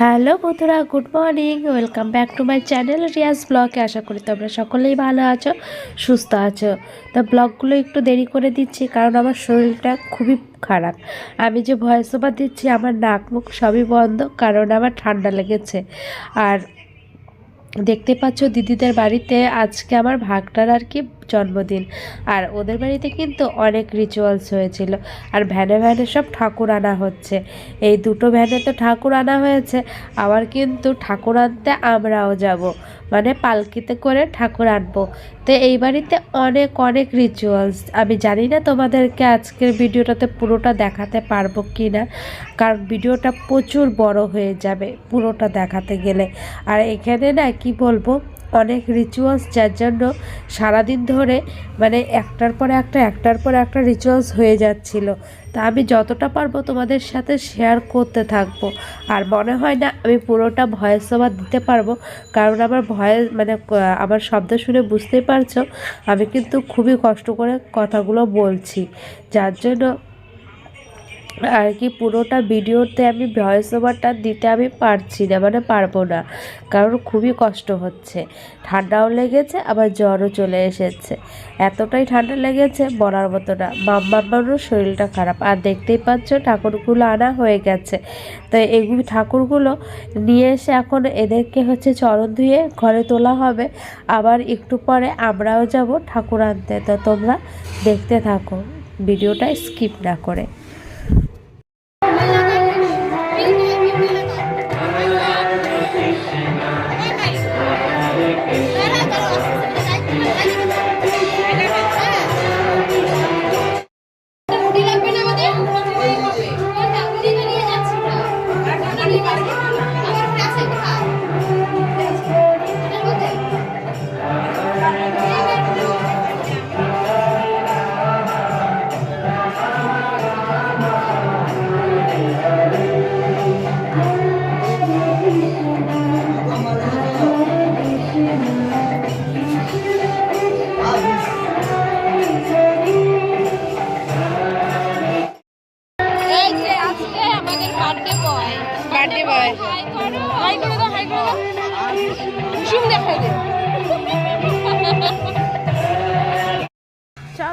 Hello বন্ধুরা, good morning. Welcome back to my channel Riyaz ব্লগে। আশা করি তোমরা সকলেই ভালো আছো, সুস্থ আছো। তা ব্লগগুলো একটু দেরি করে দিচ্ছি কারণ আমার শরীরটা খুবই খারাপ। আমি যে ভয়েস ওভার দিচ্ছি, আমার নাক মুখ সবই বন্ধ কারণ আমার ঠান্ডা লেগেছে। আর দেখতে পাচ্ছ দিদিদের বাড়িতে আজকে আমার ভাগটার আর কি জন্মদিন। আর ওদের বাড়িতে কিন্তু অনেক রিচুয়ালস হয়েছিল। আর ভ্যানে ভ্যানে সব ঠাকুর আনা হচ্ছে। এই দুটো ভ্যানে তো ঠাকুর আনা হয়েছে। আবার কিন্তু ঠাকুর আনতে আমরাও যাব। মানে পালকিতে করে ঠাকুর আনব। তো এই বাড়িতে অনেক অনেক রিচুয়ালস আমি জানি না তোমাদেরকে আজকের ভিডিওটাতে পুরোটা দেখাতে পারব কি না কারণ ভিডিওটা প্রচুর বড় হয়ে যাবে পুরোটা দেখাতে গেলে। আর এখানে না কি বলব? অনেক রিচুয়ালস যার জন্য সারাদিন ধরে মানে একটার পর একটা, একটার পর একটা রিচুয়ালস হয়ে যাচ্ছিল। তা আমি যতটা পারব তোমাদের সাথে শেয়ার করতে থাকব। আর মনে হয় না আমি পুরোটা ভয়েস ওভার দিতে পারব, কারণ আমার ভয়েস মানে আমার শব্দ শুনে বুঝতেই পারছ, আমি কিন্তু খুবই কষ্ট করে কথাগুলো বলছি। যার জন্য আর কি পুরোটা ভিডিওতে আমি ভয়েস ওভারটা দিতে আমি পারছি না মানে পারব না। কারণ খুবই কষ্ট হচ্ছে। ঠান্ডাও লেগেছে, আবার জ্বরও চলে এসেছে। এতটাই ঠান্ডা লেগেছে, বলার মতো না। মাম্মাম্মারও শরীরটা খারাপ। আর দেখতেই পাচ্ছ, ঠাকুরগুলো আনা হয়ে গেছে। তো এগুলি ঠাকুরগুলো নিয়ে এসে এখন এদেরকে হচ্ছে চরণ ধুয়ে ঘরে তোলা হবে। আবার একটু পরে আমরাও যাব ঠাকুর আনতে। তো তোমরা দেখতে থাকো, ভিডিওটা স্কিপ না করে।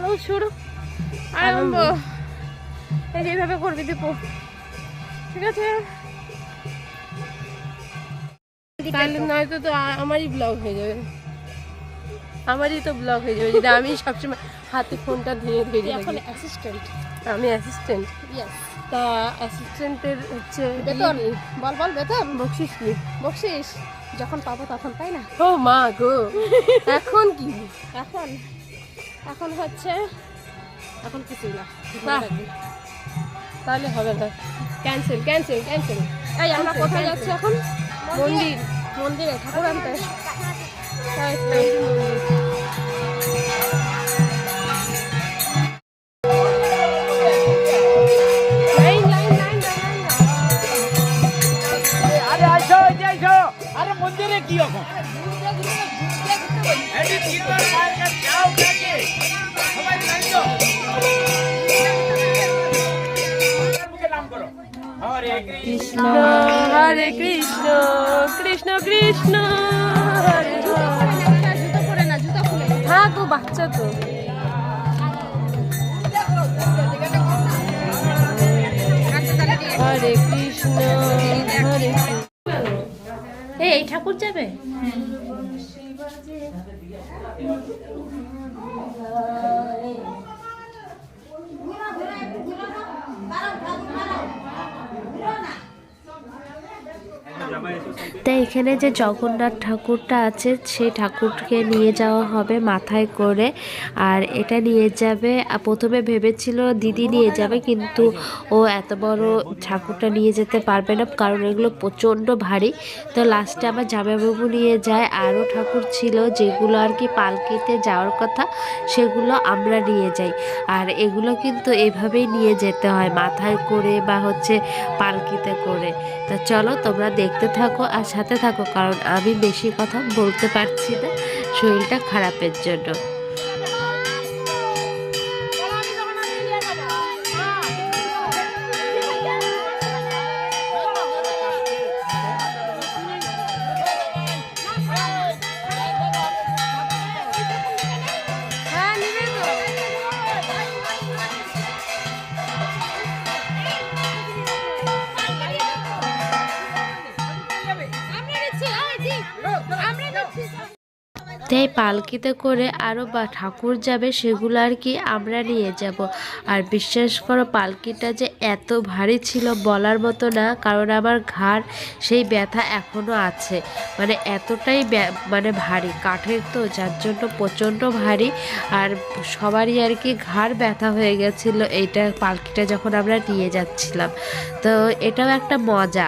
চলো শুরু। আরম্ভ এই এইভাবে করবি দীপু। ঠিক আছে? তাহলে নয়তো তো আমারই ব্লগ হয়ে যাবে। আমারই তো ব্লগ হয়ে যাবে। আমি সবসময় হাতে ফোনটা ধরে ধরে এখন অ্যাসিস্ট্যান্ট আমি অ্যাসিস্ট্যান্ট তা অ্যাসিস্ট্যান্টের হচ্ছে বেতন। বল বল বেতন। বকশিস কি? বকশিস। যখন পাবো তখন তাই না? ও মা গো। এখন কি? এখন। এখন হচ্ছে এখন কিছুই না। তাহলে হবে না। ক্যান্সেল ক্যান্সেল ক্যান্সেল এই আমরা কোথায় যাচ্ছি এখন? মন্দির। মন্দিরে ঠাকুর আনতে। আরে মন্দিরে কি এখন কৃষ্ণ কৃষ্ণ হরে কৃষ্ণ কৃষ্ণ কৃষ্ণ হরে হ্যাঁ গো বাচ্চা তো। হরে কৃষ্ণ হরে এই এই ঠাকুর যাবে? তাই এখানে যে জগন্নাথ ঠাকুরটা আছে সেই ঠাকুরকে নিয়ে যাওয়া হবে মাথায় করে। আর এটা নিয়ে যাবে প্রথমে ভেবেছিল দিদি নিয়ে যাবে, কিন্তু ও এত বড় ঠাকুরটা নিয়ে যেতে পারবে না, কারণ এগুলো প্রচণ্ড ভারী। তো লাস্টে আমার জামাইবাবু নিয়ে যায়। আরও ঠাকুর ছিল, যেগুলো আর কি পালকিতে যাওয়ার কথা, সেগুলো আমরা নিয়ে যাই। আর এগুলো কিন্তু এভাবেই নিয়ে যেতে হয়, মাথায় করে বা হচ্ছে পালকিতে করে। তা চলো, তোমরা দেখতে থাকো আর সাথে থাকো, কারণ আমি বেশি কথা বলতে পারছি না। শরীরটা খারাপের জন্য। তাই পালকিতে করে আরও বা ঠাকুর যাবে সেগুলো আর কি আমরা নিয়ে যাব। আর বিশ্বাস করো পালকিটা যে এত ভারী ছিল বলার মতো না, কারণ আমার ঘাড় সেই ব্যথা এখনও আছে। মানে এতটাই মানে ভারী, কাঠের তো, যার জন্য প্রচণ্ড ভারী। আর সবারই আর কি ঘাড় ব্যথা হয়ে গেছিল, এইটা পালকিটা যখন আমরা নিয়ে যাচ্ছিলাম। তো এটাও একটা মজা।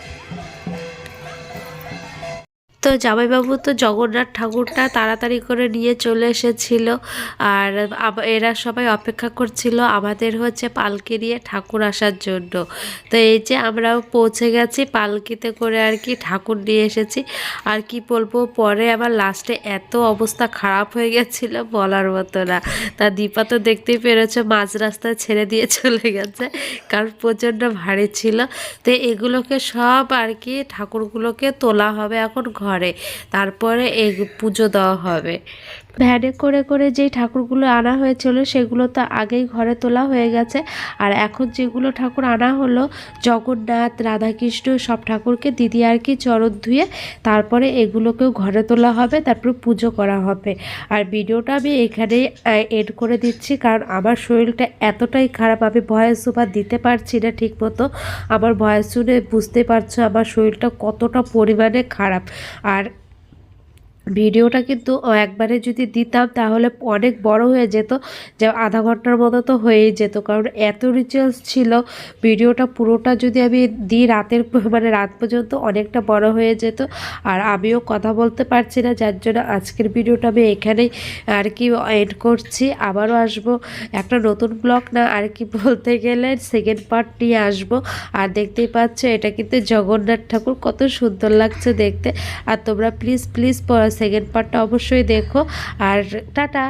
তো জামাইবাবু তো জগন্নাথ ঠাকুরটা তাড়াতাড়ি করে নিয়ে চলে এসেছিল। আর এরা সবাই অপেক্ষা করছিল আমাদের হচ্ছে পালকি নিয়ে ঠাকুর আসার জন্য। তো এই যে আমরাও পৌঁছে গেছি, পালকিতে করে আর কি ঠাকুর নিয়ে এসেছি। আর কি বলব, পরে আবার লাস্টে এত অবস্থা খারাপ হয়ে গেছিল বলার মতো না। তা দীপা তো দেখতেই পেরেছে মাঝ রাস্তায় ছেড়ে দিয়ে চলে গেছে, কারণ প্রচণ্ড ভারী ছিল। তো এগুলোকে সব আর কি ঠাকুরগুলোকে তোলা হবে এখন ঘরে। তারপরে এই পুজো দেওয়া হবে। ভ্যানে করে করে যেই ঠাকুরগুলো আনা হয়েছিল সেগুলো তো আগেই ঘরে তোলা হয়ে গেছে। আর এখন যেগুলো ঠাকুর আনা হলো, জগন্নাথ, রাধাকৃষ্ণ সব ঠাকুরকে দিদি আর কি চরণ ধুয়ে তারপরে এগুলোকেও ঘরে তোলা হবে, তারপর পুজো করা হবে। আর ভিডিওটা আমি এখানেই এড করে দিচ্ছি, কারণ আমার শরীরটা এতটাই খারাপ, আমি ভয়েস ওভার দিতে পারছি না ঠিক মতো আমার ভয়েস শুনে বুঝতে পারছ, আমার শরীরটা কতটা পরিমাণে খারাপ। আর ভিডিওটা কিন্তু একবারে যদি দিতাম তাহলে অনেক বড় হয়ে যেত, যে আধা ঘণ্টার মতো তো হয়েই যেত। কারণ এত রিচুয়ালস ছিল, ভিডিওটা পুরোটা যদি আমি দিই রাতের মানে রাত পর্যন্ত অনেকটা বড় হয়ে যেত। আর আমিও কথা বলতে পারছি না, যার জন্য আজকের ভিডিওটা আমি এখানেই আর কি এন্ড করছি। আবারও আসব একটা নতুন ব্লগ না আর কি বলতে গেলে সেকেন্ড পার্ট নিয়ে আসব। আর দেখতেই পাচ্ছ এটা কিন্তু জগন্নাথ ঠাকুর কত সুন্দর লাগছে দেখতে। আর তোমরা প্লিজ প্লিজ সেকেন্ড পার্টটা অবশ্যই দেখো। আর টাটা!